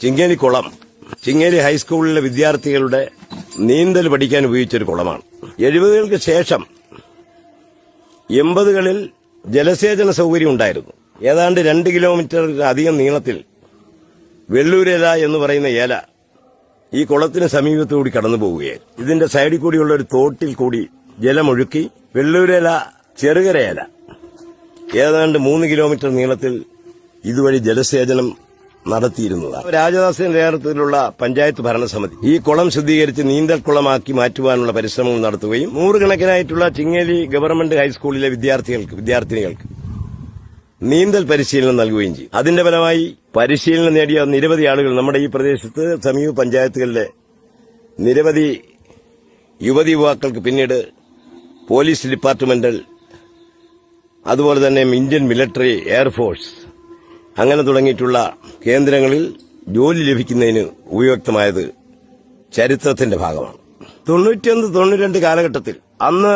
ചിങ്ങേലി കുളം ചിങ്ങേലി ഹൈസ്കൂളിലെ വിദ്യാർത്ഥികളുടെ നീന്തൽ പഠിക്കാൻ ഉപയോഗിച്ചൊരു കുളമാണ്. എഴുപതുകൾക്ക് ശേഷം എൺപതുകളിൽ ജലസേചന സൗകര്യം ഉണ്ടായിരുന്നു. ഏതാണ്ട് രണ്ട് കിലോമീറ്റർ അധികം നീളത്തിൽ വെള്ളൂരേല എന്ന് പറയുന്ന ഏല ഈ കുളത്തിന് സമീപത്തുകൂടി കടന്നു പോവുകയായിരുന്നു. ഇതിന്റെ സൈഡിൽ കൂടിയുള്ള ഒരു തോട്ടിൽ കൂടി ജലമൊഴുക്കി വെള്ളൂരേല ചെറുകരയേല ഏതാണ്ട് മൂന്ന് കിലോമീറ്റർ നീളത്തിൽ ഇതുവഴി ജലസേചനം നടത്തിയിരുന്നതാണ്. രാജദാസിന്റെ നേതൃത്വത്തിലുള്ള പഞ്ചായത്ത് ഭരണസമിതി ഈ കുളം ശുദ്ധീകരിച്ച് നീന്തൽ കുളമാക്കി മാറ്റുവാനുള്ള പരിശ്രമങ്ങൾ നടത്തുകയും നൂറുകണക്കിനായിട്ടുള്ള ചിങ്ങേലി ഗവൺമെന്റ് ഹൈസ്കൂളിലെ വിദ്യാർത്ഥികൾക്ക് വിദ്യാർത്ഥിനികൾക്ക് നീന്തൽ പരിശീലനം നൽകുകയും ചെയ്യും. അതിന്റെ ഫലമായി പരിശീലനം നേടിയ നിരവധി ആളുകൾ നമ്മുടെ ഈ പ്രദേശത്ത് സമീപ പഞ്ചായത്തുകളിലെ നിരവധി യുവതി യുവാക്കൾക്ക് പിന്നീട് പോലീസ് ഡിപ്പാർട്ട്മെന്റൽ അതുപോലെ തന്നെ ഇന്ത്യൻ മിലിറ്ററി എയർഫോഴ്സ് അങ്ങനെ തുടങ്ങിയിട്ടുള്ള കേന്ദ്രങ്ങളിൽ ജോലി ലഭിക്കുന്നതിന് ഉപയുക്തമായത് ചരിത്രത്തിന്റെ ഭാഗമാണ്. തൊണ്ണൂറ്റിയൊന്ന് തൊണ്ണൂറ്റിരണ്ട് കാലഘട്ടത്തിൽ അന്ന്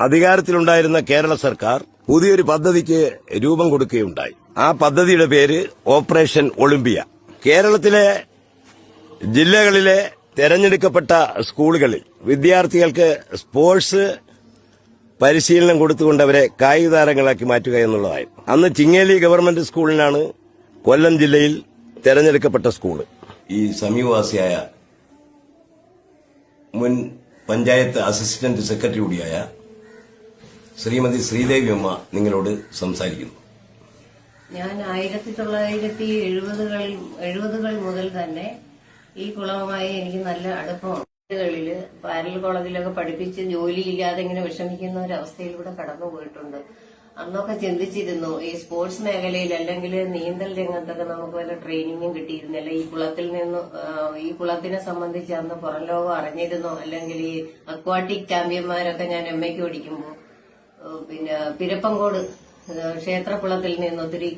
അധികാരത്തിലുണ്ടായിരുന്ന കേരള സർക്കാർ പുതിയൊരു പദ്ധതിക്ക് രൂപം കൊടുക്കുകയുണ്ടായി. ആ പദ്ധതിയുടെ പേര് ഓപ്പറേഷൻ ഒളിമ്പിയ. കേരളത്തിലെ ജില്ലകളിലെ തെരഞ്ഞെടുക്കപ്പെട്ട സ്കൂളുകളിൽ വിദ്യാർത്ഥികൾക്ക് സ്പോർട്സ് പരിശീലനം കൊടുത്തുകൊണ്ട് അവരെ കായിക താരങ്ങളാക്കി മാറ്റുക എന്നുള്ളതായിരുന്നു. അന്ന് ചിങ്ങേലി ഗവൺമെന്റ് സ്കൂളിനാണ് കൊല്ലം ജില്ലയിൽ തെരഞ്ഞെടുക്കപ്പെട്ട സ്കൂൾ. ഈ സമീപവാസിയായ മുൻ പഞ്ചായത്ത് അസിസ്റ്റന്റ് സെക്രട്ടറി കൂടിയായ ശ്രീമതി ശ്രീദേവി അമ്മ നിങ്ങളോട് സംസാരിക്കുന്നു. ഞാൻ ആയിരത്തി തൊള്ളായിരത്തി എഴുപതുകൾ എഴുപതുകൾ മുതൽ തന്നെ ഈ കുളവുമായി എനിക്ക് നല്ല അടുപ്പമാണ് കളിൽ പാരൽ കോളേജിലൊക്കെ പഠിപ്പിച്ച് ജോലിയില്ലാതെ ഇങ്ങനെ വിഷമിക്കുന്ന ഒരവസ്ഥയിലൂടെ കടന്നു പോയിട്ടുണ്ട് അന്നൊക്കെ ചിന്തിച്ചിരുന്നു ഈ സ്പോർട്സ് മേഖലയിൽ അല്ലെങ്കിൽ നീന്തൽ രംഗത്തൊക്കെ നമുക്ക് വല്ല ട്രെയിനിങ്ങും കിട്ടിയിരുന്നില്ല ഈ കുളത്തിൽ നിന്ന് ഈ കുളത്തിനെ സംബന്ധിച്ച് അന്ന് പുറം ലോകം അറിഞ്ഞിരുന്നോ. അല്ലെങ്കിൽ ഈ അക്വാട്ടിക് ചാമ്പ്യന്മാരൊക്കെ ഞാൻ എം എക്ക് പിന്നെ പിരപ്പങ്കോട് ക്ഷേത്രകുളത്തിൽ നിന്ന് ഒത്തിരി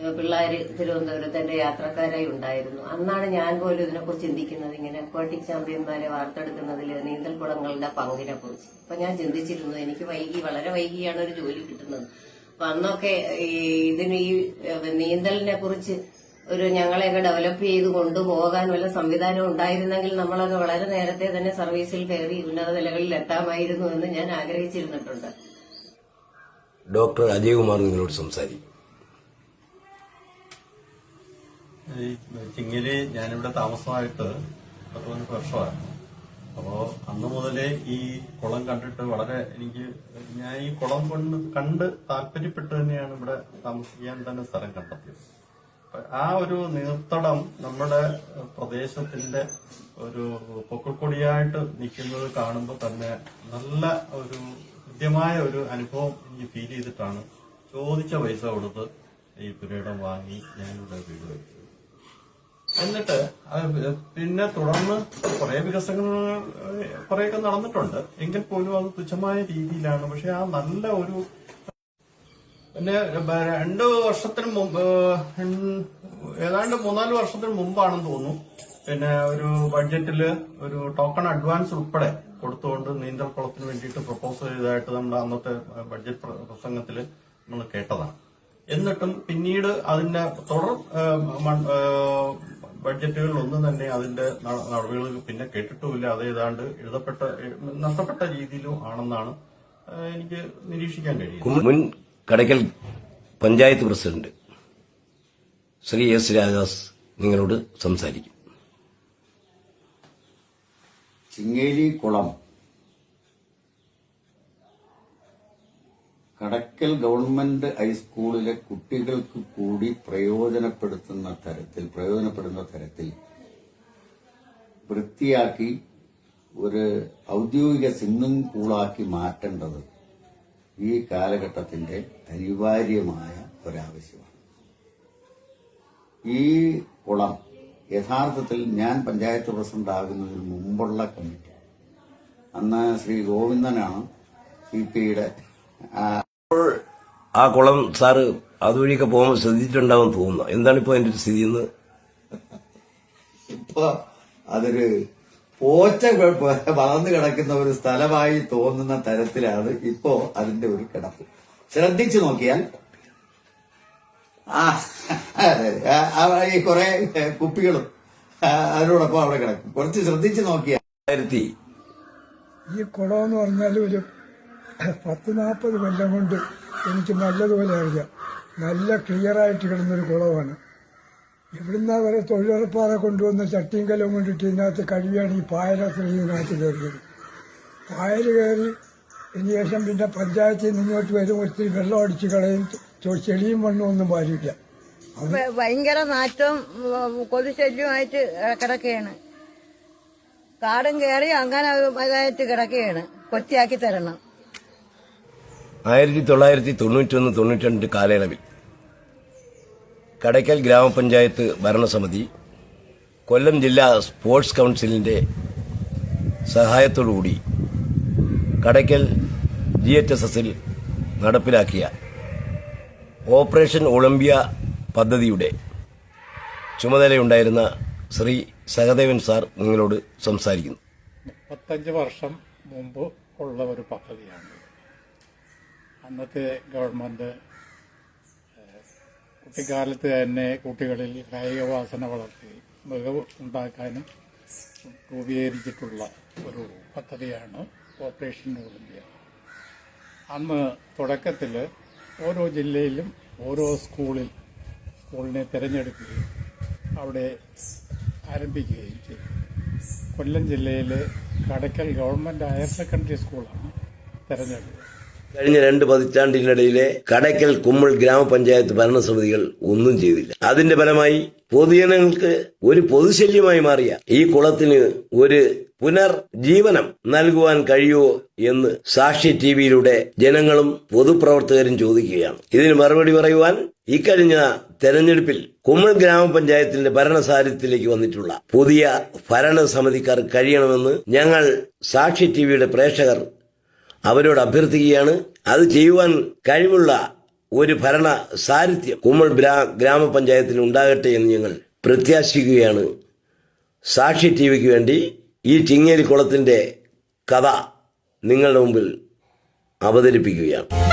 ഏഹ് പിള്ളേര് തിരുവനന്തപുരത്ത് എന്റെ യാത്രക്കാരായി ഉണ്ടായിരുന്നു. അന്നാണ് ഞാൻ പോലും ഇതിനെക്കുറിച്ച് ചിന്തിക്കുന്നത്. ഇങ്ങനെ അക്വാട്ടിക് ചാമ്പ്യന്മാരെ വാർത്തെടുക്കുന്നതിൽ നീന്തൽക്കുളങ്ങളുടെ പങ്കിനെ കുറിച്ച് അപ്പൊ ഞാൻ ചിന്തിച്ചിരുന്നു എനിക്ക് വൈകി വളരെ വൈകിയാണ് ഒരു ജോലി കിട്ടുന്നത്. അപ്പൊ അന്നൊക്കെ ഇതിന് ഈ നീന്തലിനെ കുറിച്ച് ഒരു ഞങ്ങളെയൊക്കെ ഡെവലപ്പ് ചെയ്ത് കൊണ്ടുപോകാൻ വല്ല സംവിധാനം ഉണ്ടായിരുന്നെങ്കിൽ നമ്മളൊക്കെ വളരെ നേരത്തെ തന്നെ സർവീസിൽ കയറി ഉന്നത നിലകളിൽ എത്താമായിരുന്നു എന്ന് ഞാൻ ആഗ്രഹിച്ചിരുന്നിട്ടുണ്ട്. ഡോക്ടർ അജയകുമാർ നിങ്ങളോട് സംസാരിക്കും. ഈ ചിങ്ങിൽ ഞാനിവിടെ താമസമായിട്ട് പത്ത് പതിനെട്ട് വർഷമാണ് അപ്പോ അന്ന് മുതലേ ഈ കുളം കണ്ടിട്ട് വളരെ എനിക്ക് ഞാൻ ഈ കുളം കൊണ്ട് കണ്ട് താല്പര്യപ്പെട്ട് തന്നെയാണ് ഇവിടെ താമസിക്കാൻ തന്നെ സ്ഥലം കണ്ടെത്തിയത്. ആ ഒരു നീർത്തടം നമ്മുടെ പ്രദേശത്തിന്റെ ഒരു പൊക്കക്കൊടിയായിട്ട് നിൽക്കുന്നത് കാണുമ്പോൾ തന്നെ നല്ല ഒരു ഹൃദ്യമായ ഒരു അനുഭവം എനിക്ക് ഫീൽ ചെയ്തിട്ടാണ് ചോദിച്ച പൈസ കൊടുത്ത് ഈ പുരയിടം വാങ്ങി ഞാനിവിടെ വീട് വെച്ചത് എന്നിട്ട് പിന്നെ തുടർന്ന് കുറെ വികസനങ്ങൾ കുറെയൊക്കെ നടന്നിട്ടുണ്ട്. എങ്കിൽ പോലും അത് തുച്ഛമായ രീതിയിലാണ്. പക്ഷെ ആ നല്ല ഒരു പിന്നെ രണ്ട് വർഷത്തിന് മുമ്പ് ഏതാണ്ട് മൂന്നാൽ വർഷത്തിന് മുമ്പാണെന്ന് തോന്നുന്നു. പിന്നെ ഒരു ബഡ്ജറ്റിൽ ഒരു ടോക്കൺ അഡ്വാൻസ് ഉൾപ്പെടെ കൊടുത്തുകൊണ്ട് നീന്തൽ കുളത്തിന് വേണ്ടിയിട്ട് പ്രപ്പോസ് ചെയ്തതായിട്ട് നമ്മുടെ അന്നത്തെ ബഡ്ജറ്റ് പ്രസംഗത്തിൽ നമ്മൾ കേട്ടതാണ്. എന്നിട്ടും പിന്നീട് അതിന്റെ തുടർ ഏഹ്, ഒന്നും ബഡ്ജറ്റുകളിലൊന്നും തന്നെ അതിന്റെ നടപടികൾ പിന്നെ കേട്ടിട്ടുമില്ല. അത് ഏതാണ്ട് എഴുതപ്പെട്ട നഷ്ടപ്പെട്ട രീതിയിലും ആണെന്നാണ് എനിക്ക് നിരീക്ഷിക്കാൻ കഴിയും മുൻ കടയ്ക്കൽ പഞ്ചായത്ത് പ്രസിഡന്റ് ശ്രീ എസ് രാജദാസ് നിങ്ങളോട് സംസാരിക്കും. ചിങ്ങേരി കുളം കടക്കൽ ഗവൺമെന്റ് ഹൈസ്കൂളിലെ കുട്ടികൾക്ക് കൂടി പ്രയോജനപ്പെടുത്തുന്ന തരത്തിൽ പ്രയോജനപ്പെടുന്ന തരത്തിൽ വൃത്തിയാക്കി ഒരു ഔദ്യോഗിക സ്വിമ്മിംഗ് പൂളാക്കി മാറ്റേണ്ടത് ഈ കാലഘട്ടത്തിന്റെ അനിവാര്യമായ ഒരാവശ്യമാണ്. ഈ കുളം യഥാർത്ഥത്തിൽ ഞാൻ പഞ്ചായത്ത് പ്രസിഡന്റ് ആകുന്നതിന് മുമ്പുള്ള കമ്മിറ്റി. അന്ന് ശ്രീ ഗോവിന്ദനാണ് സി പി ഐയുടെ ആ കുളം സാറ് അതുവഴിയൊക്കെ പോകുമ്പോൾ ശ്രദ്ധിച്ചിട്ടുണ്ടാവും തോന്നുന്നു. എന്താണ് ഇപ്പോൾ അതിന്റെ ഒരു സ്ഥിതി എന്ന് ഇപ്പൊ അതൊരു പോച്ച വളർന്നു കിടക്കുന്ന ഒരു സ്ഥലമായി തോന്നുന്ന തരത്തിലാണ് ഇപ്പോ അതിന്റെ ഒരു കിടപ്പ്. ശ്രദ്ധിച്ചു നോക്കിയാൽ ആ ഈ കുറെ കുപ്പികളും അതിനോടൊപ്പം അവിടെ കിടക്കും. കുറച്ച് ശ്രദ്ധിച്ചു നോക്കിയാൽ ഈ കുളം എന്ന് പറഞ്ഞാൽ ഒരു പത്ത് നാൽപ്പത് കൊല്ലം കൊണ്ട് എനിക്ക് നല്ലതുപോലെ അറിയാം. നല്ല ക്ലിയറായിട്ട് കിടന്നൊരു കുളമാണ്. ഇവിടുന്ന് അവരെ തൊഴിലുറപ്പാറ കൊണ്ടുവന്ന ചട്ടിയും കലവും കൊണ്ടിട്ട് ഇതിനകത്ത് കഴിയുകയാണ് ഈ പായലത്തിൽ ഇതിനകത്ത് കയറിയത്. പായൽ കയറി ഇതിന് ശേഷം പിന്നെ പഞ്ചായത്തിൽ നിന്നോട്ട് വരും ഒത്തിരി വെള്ളം അടിച്ച് കളയും ചെളിയും മണ്ണും ഒന്നും പാലില്ല. ഭയങ്കര നാറ്റവും കൊതുശല്യമായിട്ട് കിടക്കുകയാണ് കാടും കയറി അങ്ങനെ ഇതായിട്ട് കിടക്കുകയാണ് കൊത്തിയാക്കി തരണം. ആയിരത്തി തൊള്ളായിരത്തി തൊണ്ണൂറ്റൊന്ന് തൊണ്ണൂറ്റിരണ്ട് കാലയളവിൽ കടയ്ക്കൽ ഗ്രാമപഞ്ചായത്ത് ഭരണസമിതി കൊല്ലം ജില്ലാ സ്പോർട്സ് കൗൺസിലിന്റെ സഹായത്തോടുകൂടി കടയ്ക്കൽ ജി എച്ച് എസ് എസിൽ നടപ്പിലാക്കിയ ഓപ്പറേഷൻ ഒളിമ്പ്യ പദ്ധതിയുടെ ചുമതലയുണ്ടായിരുന്ന ശ്രീ സഹദേവൻ സാർ നിങ്ങളോട് സംസാരിക്കുന്നു. മുപ്പത്തഞ്ച് വർഷം മുമ്പ് ഉള്ള ഒരു പദ്ധതിയാണ്. അന്നത്തെ ഗവൺമെന്റ് കുട്ടിക്കാലത്ത് തന്നെ കുട്ടികളിൽ കായിക വാസന വളർത്തി മികവ് ഉണ്ടാക്കാനും രൂപീകരിച്ചിട്ടുള്ള ഒരു പദ്ധതിയാണ് ഓപ്പറേഷൻ ഇന്ത്യ അന്ന് തുടക്കത്തിൽ ഓരോ ജില്ലയിലും ഓരോ സ്കൂളിൽ സ്കൂളിനെ തിരഞ്ഞെടുക്കുകയും അവിടെ ആരംഭിക്കുകയും ചെയ്തു. കൊല്ലം ജില്ലയിലെ കടയ്ക്കൽ ഗവൺമെന്റ് ഹയർ സെക്കൻഡറി സ്കൂളാണ് തെരഞ്ഞെടുത്തത്. കഴിഞ്ഞ രണ്ട് പതിറ്റാണ്ടിനിടയിലെ കടയ്ക്കൽ കുമ്മൾ ഗ്രാമപഞ്ചായത്ത് ഭരണസമിതികൾ ഒന്നും ചെയ്തില്ല. അതിന്റെ ഫലമായി പൊതുജനങ്ങൾക്ക് ഒരു പൊതുശല്യമായി മാറിയ ഈ കുളത്തിന് ഒരു പുനർജീവനം നൽകുവാൻ കഴിയുമോ എന്ന് സാക്ഷി ടിവിയിലൂടെ ജനങ്ങളും പൊതുപ്രവർത്തകരും ചോദിക്കുകയാണ്. ഇതിന് മറുപടി പറയുവാൻ ഇക്കഴിഞ്ഞ തെരഞ്ഞെടുപ്പിൽ കുമ്മൾ ഗ്രാമപഞ്ചായത്തിന്റെ ഭരണസാരത്തിലേക്ക് വന്നിട്ടുള്ള പുതിയ ഭരണസമിതിക്കാർ കഴിയണമെന്ന് ഞങ്ങൾ സാക്ഷി ടിവിയുടെ പ്രേക്ഷകർ അവരോട് അഭ്യർത്ഥിക്കുകയാണ്. അത് ചെയ്യുവാൻ കഴിവുള്ള ഒരു ഭരണ സാരഥ്യം കുമ്മൾ ഗ്രാമപഞ്ചായത്തിൽ ഉണ്ടാകട്ടെ എന്ന് ഞങ്ങൾ പ്രത്യാശിക്കുകയാണ്. സാക്ഷി ടി വിക്ക് വേണ്ടി ഈ ചിങ്ങേരി കുളത്തിന്റെ കഥ നിങ്ങളുടെ മുമ്പിൽ അവതരിപ്പിക്കുകയാണ്.